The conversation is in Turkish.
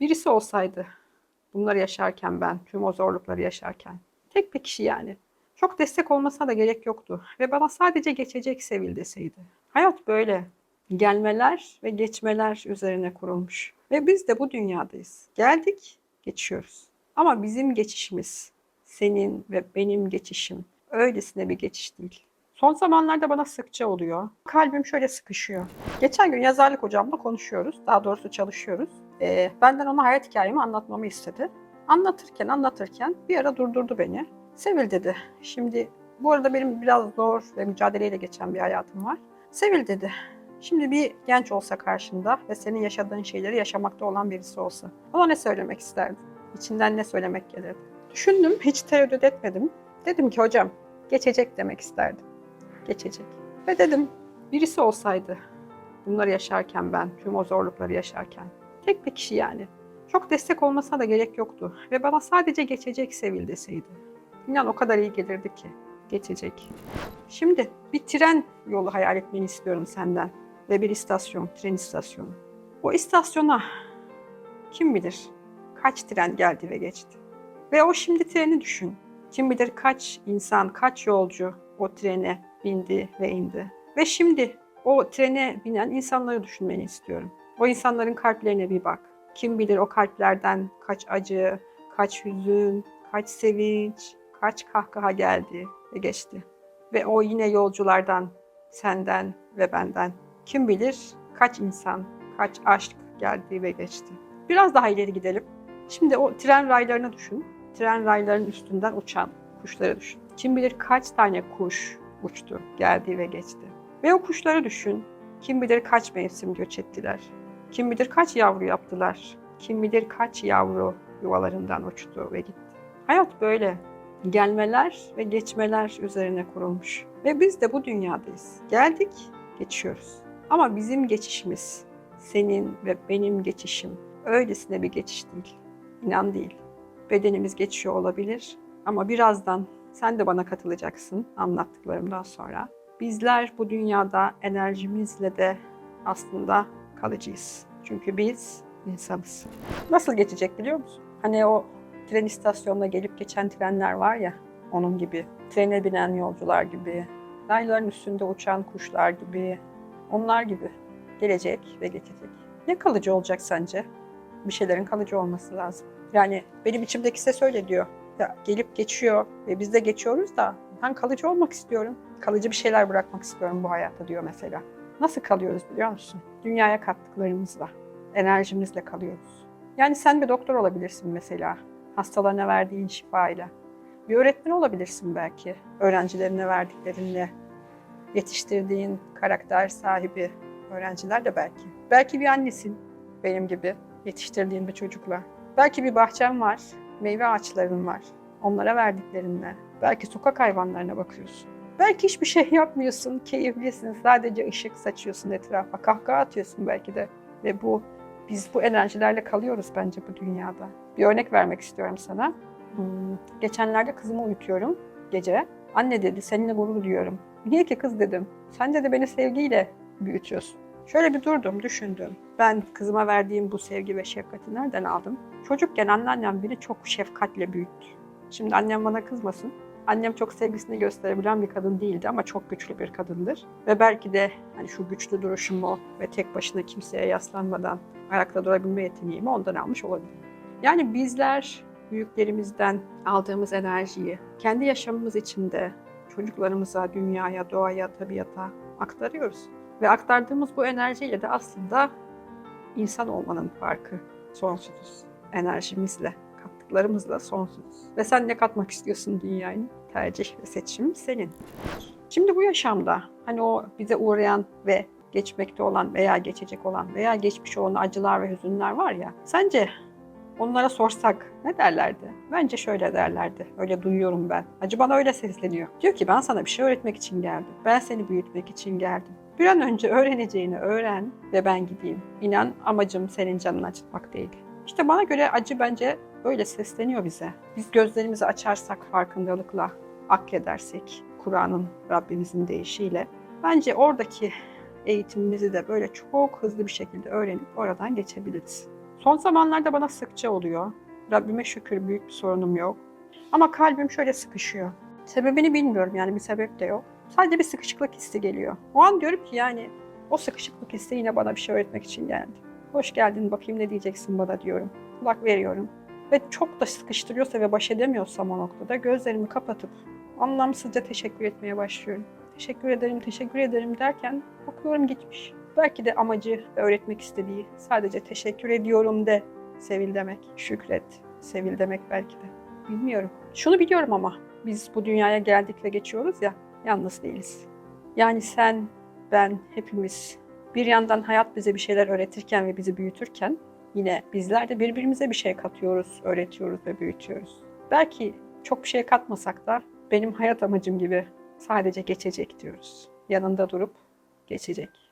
birisi olsaydı bunları yaşarken ben, tüm o zorlukları yaşarken tek bir kişi yani. Çok destek olmasına da gerek yoktu ve bana sadece geçecek sevil deseydi. Hayat böyle. Gelmeler ve geçmeler üzerine kurulmuş. Ve biz de bu dünyadayız. Geldik, geçiyoruz. Ama bizim geçişimiz, senin ve benim geçişim öylesine bir geçiş değil. Son zamanlarda bana sıkça oluyor. Kalbim şöyle sıkışıyor. Geçen gün yazarlık hocamla konuşuyoruz. Daha doğrusu çalışıyoruz. Ee, benden ona hayat hikayemi anlatmamı istedi. Anlatırken anlatırken bir ara durdurdu beni. Sevil dedi. Şimdi bu arada benim biraz zor ve mücadeleyle geçen bir hayatım var. Sevil dedi. Şimdi bir genç olsa karşında ve senin yaşadığın şeyleri yaşamakta olan birisi olsa. Ona ne söylemek isterdin? İçinden ne söylemek gelirdi? Düşündüm, hiç tereddüt etmedim. Dedim ki hocam, geçecek demek isterdim. Geçecek. Ve dedim, birisi olsaydı bunları yaşarken ben, tüm o zorlukları yaşarken, tek bir kişi yani. Çok destek olmasına da gerek yoktu. Ve bana sadece geçecek sevil deseydi. İnan o kadar iyi gelirdi ki. Geçecek. Şimdi bir tren yolu hayal etmeni istiyorum senden. Ve bir istasyon, tren istasyonu. O istasyona kim bilir kaç tren geldi ve geçti. Ve o şimdi treni düşün. Kim bilir kaç insan, kaç yolcu o trene bindi ve indi. Ve şimdi o trene binen insanları düşünmeni istiyorum. O insanların kalplerine bir bak. Kim bilir o kalplerden kaç acı, kaç hüzün, kaç sevinç, kaç kahkaha geldi ve geçti. Ve o yine yolculardan, senden ve benden kim bilir kaç insan, kaç aşk geldi ve geçti. Biraz daha ileri gidelim. Şimdi o tren raylarını düşün. Tren raylarının üstünden uçan kuşları düşün. Kim bilir kaç tane kuş uçtu, geldi ve geçti. Ve o kuşları düşün. Kim bilir kaç mevsim göç ettiler. Kim bilir kaç yavru yaptılar. Kim bilir kaç yavru yuvalarından uçtu ve gitti. Hayat böyle. Gelmeler ve geçmeler üzerine kurulmuş. Ve biz de bu dünyadayız. Geldik, geçiyoruz. Ama bizim geçişimiz, senin ve benim geçişim öylesine bir geçiş değil. İnan değil. Bedenimiz geçiyor olabilir ama birazdan sen de bana katılacaksın anlattıklarımdan sonra. Bizler bu dünyada enerjimizle de aslında kalıcıyız. Çünkü biz insanız. Nasıl geçecek biliyor musun? Hani o tren istasyonuna gelip geçen trenler var ya, onun gibi. Trene binen yolcular gibi, rayların üstünde uçan kuşlar gibi, onlar gibi gelecek ve geçecek. Ne kalıcı olacak sence? Bir şeylerin kalıcı olması lazım. Yani benim içimdeki ses öyle diyor. Ya gelip geçiyor ve biz de geçiyoruz da ben kalıcı olmak istiyorum. Kalıcı bir şeyler bırakmak istiyorum bu hayatta diyor mesela. Nasıl kalıyoruz biliyor musun? Dünyaya kattıklarımızla, enerjimizle kalıyoruz. Yani sen bir doktor olabilirsin mesela. Hastalarına verdiğin şifayla. Bir öğretmen olabilirsin belki. Öğrencilerine verdiklerinle. Yetiştirdiğin karakter sahibi öğrenciler de belki. Belki bir annesin benim gibi yetiştirdiğin bir çocukla. Belki bir bahçen var, meyve ağaçların var. Onlara verdiklerinle. Belki sokak hayvanlarına bakıyorsun. Belki hiçbir şey yapmıyorsun, keyiflisin. Sadece ışık saçıyorsun etrafa, kahkaha atıyorsun belki de. Ve bu, biz bu enerjilerle kalıyoruz bence bu dünyada. Bir örnek vermek istiyorum sana. Hmm, geçenlerde kızımı uyutuyorum gece. Anne dedi, seninle gurur duyuyorum. Niye ki kız dedim. Sen de beni sevgiyle büyütüyorsun. Şöyle bir durdum, düşündüm. Ben kızıma verdiğim bu sevgi ve şefkati nereden aldım? Çocukken anneannem beni çok şefkatle büyüttü. Şimdi annem bana kızmasın. Annem çok sevgisini gösterebilen bir kadın değildi ama çok güçlü bir kadındır. Ve belki de hani şu güçlü duruşumu ve tek başına kimseye yaslanmadan ayakta durabilme yeteneğimi ondan almış olabilirim. Yani bizler büyüklerimizden aldığımız enerjiyi kendi yaşamımız içinde çocuklarımıza, dünyaya, doğaya, tabiata aktarıyoruz. Ve aktardığımız bu enerjiyle de aslında insan olmanın farkı sonsuz. Enerjimizle, kattıklarımızla sonsuz. Ve sen ne katmak istiyorsun dünyaya? Tercih ve seçim senin. Şimdi bu yaşamda hani o bize uğrayan ve geçmekte olan veya geçecek olan veya geçmiş olan acılar ve hüzünler var ya. Sence onlara sorsak ne derlerdi? Bence şöyle derlerdi. Öyle duyuyorum ben. Acı bana öyle sesleniyor. Diyor ki ben sana bir şey öğretmek için geldim. Ben seni büyütmek için geldim. Bir an önce öğreneceğini öğren ve ben gideyim. İnan amacım senin canını acıtmak değil. İşte bana göre acı bence böyle sesleniyor bize. Biz gözlerimizi açarsak farkındalıkla, akledersek, Kur'an'ın Rabbimizin deyişiyle bence oradaki eğitimimizi de böyle çok hızlı bir şekilde öğrenip oradan geçebiliriz. Son zamanlarda bana sıkça oluyor. Rabbime şükür büyük bir sorunum yok. Ama kalbim şöyle sıkışıyor. Sebebini bilmiyorum yani bir sebep de yok. Sadece bir sıkışıklık hissi geliyor. O an diyorum ki yani o sıkışıklık hissi yine bana bir şey öğretmek için geldi. Hoş geldin bakayım ne diyeceksin bana diyorum. Kulak veriyorum. Ve çok da sıkıştırıyorsa ve baş edemiyorsam o noktada gözlerimi kapatıp anlamsızca teşekkür etmeye başlıyorum. Teşekkür ederim, teşekkür ederim derken bakıyorum gitmiş. Belki de amacı öğretmek istediği sadece teşekkür ediyorum de sevil demek, şükret, sevil demek belki de. Bilmiyorum. Şunu biliyorum ama biz bu dünyaya geldik ve geçiyoruz ya, yalnız değiliz. Yani sen, ben, hepimiz bir yandan hayat bize bir şeyler öğretirken ve bizi büyütürken yine bizler de birbirimize bir şey katıyoruz, öğretiyoruz ve büyütüyoruz. Belki çok bir şey katmasak da benim hayat amacım gibi sadece geçecek diyoruz. Yanında durup geçecek.